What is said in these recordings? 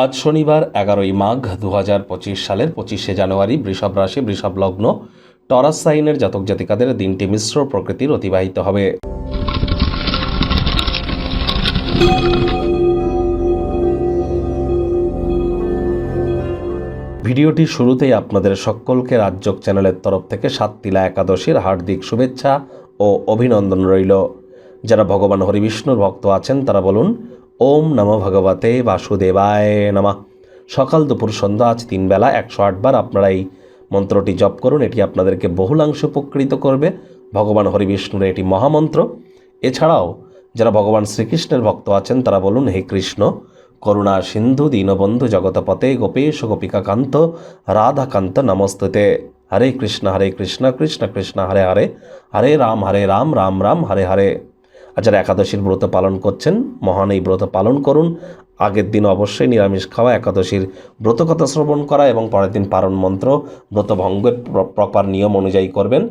আজ শনিবার, এগারোই মাঘ দু হাজার পঁচিশ সালের পঁচিশে জানুয়ারি বৃষভ রাশি, বৃষভ লগ্ন, টরাস সাইনের জাতক জাতিকাদের দিনটি মিশ্র প্রকৃতির অতিবাহিত হবে। ভিডিওটি শুরুতেই আপনাদের সকলকে রাজ্যক চ্যানেলের তরফ থেকে সাততিলা একাদশীর হার্দিক শুভেচ্ছা ও অভিনন্দন রইল। যারা ভগবান হরিবিষ্ণুর ভক্ত আছেন, তারা বলুন ওম নম ভগবতে বাসুদেবায় নমা। সকাল দুপুর সন্ধ্যা আজ তিন বেলা একশো আটবার আপনারা এই মন্ত্রটি জপ করুন, এটি আপনাদেরকে বহুলাংশ উপকৃত করবে। ভগবান হরিবিষ্ণুর এটি মহামন্ত্র। এছাড়াও যারা ভগবান শ্রীকৃষ্ণের ভক্ত আছেন, তারা বলুন, হে কৃষ্ণ, করুণা সিন্ধু, দীনবন্ধু জগতপতে গোপেশ, গোপিকাকান্ত, রাধাকান্ত, নমস্তুতে। হরে কৃষ্ণ হরে কৃষ্ণ কৃষ্ণ কৃষ্ণ, হরে হরে। হরে রাম হরে রাম রাম রাম, হরে হরে। আর যারা একাদশীর ব্রত পালন করছেন, মহান এই ব্রত পালন করুন। আগের দিন অবশ্যই নিরামিষ খাওয়া, একাদশীর ব্রতকথা শ্রবণ করা এবং পরের দিন পারণ মন্ত্র, ব্রত ভঙ্গের প্রপার নিয়ম অনুযায়ী করবেন।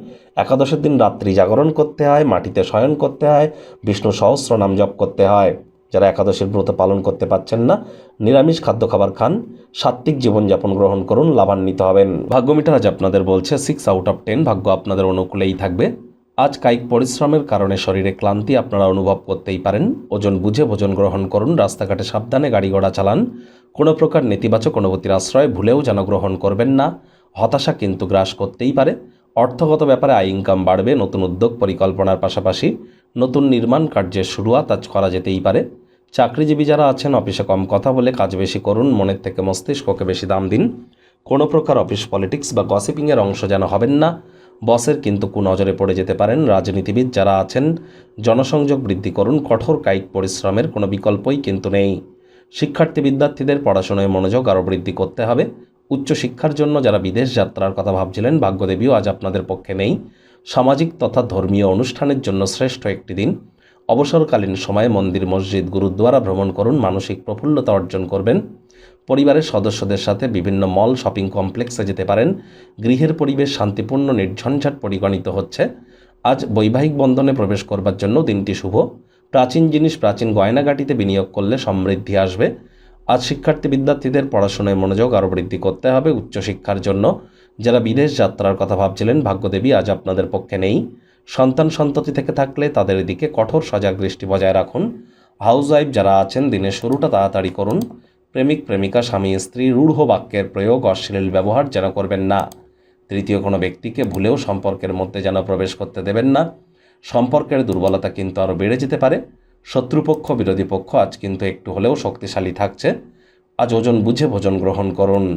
একাদশের দিন রাত্রি জাগরণ করতে হয়, মাটিতে শয়ন করতে হয়, বিষ্ণু সহস্র নাম জপ করতে হয়। যারা একাদশীর ব্রত পালন করতে পারছেন না, নিরামিষ খাদ্য খাবার খান, সাত্ত্বিক জীবনযাপন গ্রহণ করুন, লাভান্বিত হবেন। ভাগ্যমিটার আজ আপনাদের বলছে সিক্স আউট অফ টেন ভাগ্য আপনাদের অনুকূলেই থাকবে। আজ কায়িক পরিশ্রমের কারণে শরীরে ক্লান্তি আপনারা অনুভব করতেই পারেন। ওজন বুঝে ভোজন গ্রহণ করুন, রাস্তাঘাটে সাবধানে গাড়ি ঘোড়া চালান। কোনো প্রকার নেতিবাচক অনুভূতির আশ্রয় ভুলেও যেন গ্রহণ করবেন না। হতাশা কিন্তু গ্রাস করতেই পারে। অর্থগত ব্যাপারে আয় ইনকাম বাড়বে, নতুন উদ্যোগ পরিকল্পনার পাশাপাশি নতুন নির্মাণ কার্যের শুরুয়াত আজ করা যেতেই পারে। চাকরিজীবী যারা আছেন, অফিসে কম কথা বলে কাজ বেশি করুন, মনের থেকে মস্তিষ্ককে বেশি দাম দিন। কোনো প্রকার অফিস পলিটিক্স বা গসিপিংয়ের অংশ যেন হবেন না। বসের কিন্তু কুনজরে পড়ে যেতে পারেন রাজনীতিবিদ যারা আছেন, জনসংযোগ বৃদ্ধি করুন, কঠোর কায়িক পরিশ্রমের কোনো বিকল্পই কিন্তু নেই। শিক্ষার্থী বিদ্যার্থীদের পড়াশোনায় মনোযোগ আরও বৃদ্ধি করতে হবে। উচ্চশিক্ষার জন্য যারা বিদেশ যাত্রার কথা ভাবছিলেন, ভাগ্যদেবীও আজ আপনাদের পক্ষে নেই। সামাজিক তথা ধর্মীয় অনুষ্ঠানের জন্য শ্রেষ্ঠ একটি দিন। অবসরকালীন সময়ে মন্দির, মসজিদ, গুরুদ্বারা ভ্রমণ করুন, মানসিক প্রফুল্লতা অর্জন করবেন। পরিবারের সদস্যদের সাথে বিভিন্ন মল শপিং কমপ্লেক্সে যেতে পারেন। গৃহের পরিবেশ শান্তিপূর্ণ, নির্ঝঞ্ঝাট পরিগণিত হচ্ছে। আজ বৈবাহিক বন্ধনে প্রবেশ করবার জন্য দিনটি শুভ। প্রাচীন জিনিস প্রাচীন গয়নাগাটিতে বিনিয়োগ করলে সমৃদ্ধি আসবে। আজ শিক্ষার্থী বিদ্যার্থীদের পড়াশোনায় মনোযোগ আরও বৃদ্ধি করতে হবে উচ্চশিক্ষার জন্য। যারা বিদেশ যাত্রার কথা ভাবছিলেন, ভাগ্যদেবী আজ আপনাদের পক্ষে নেই। সন্তান সন্ততি থেকে থাকলে তাদের দিকে কঠোর সজাগ দৃষ্টি বজায় রাখুন। হাউস ওয়াইফ যারা আছেন, দিনের শুরুটা তাড়াতাড়ি করুন। প্রেমিক, প্রেমিকা, স্বামী, স্ত্রী, রূঢ় বাক্যের প্রয়োগ, অশ্লীল ব্যবহার যেন করবেন না। তৃতীয় কোনো ব্যক্তিকে ভুলেও সম্পর্কের মধ্যে যেন প্রবেশ করতে দেবেন না। সম্পর্কের দুর্বলতা কিন্তু আরও বেড়ে যেতে পারে। শত্রুপক্ষ, বিরোধী পক্ষ আজ কিন্তু একটু হলেও শক্তিশালী থাকছে। আজ ওজন বুঝে ভোজন গ্রহণ করুন।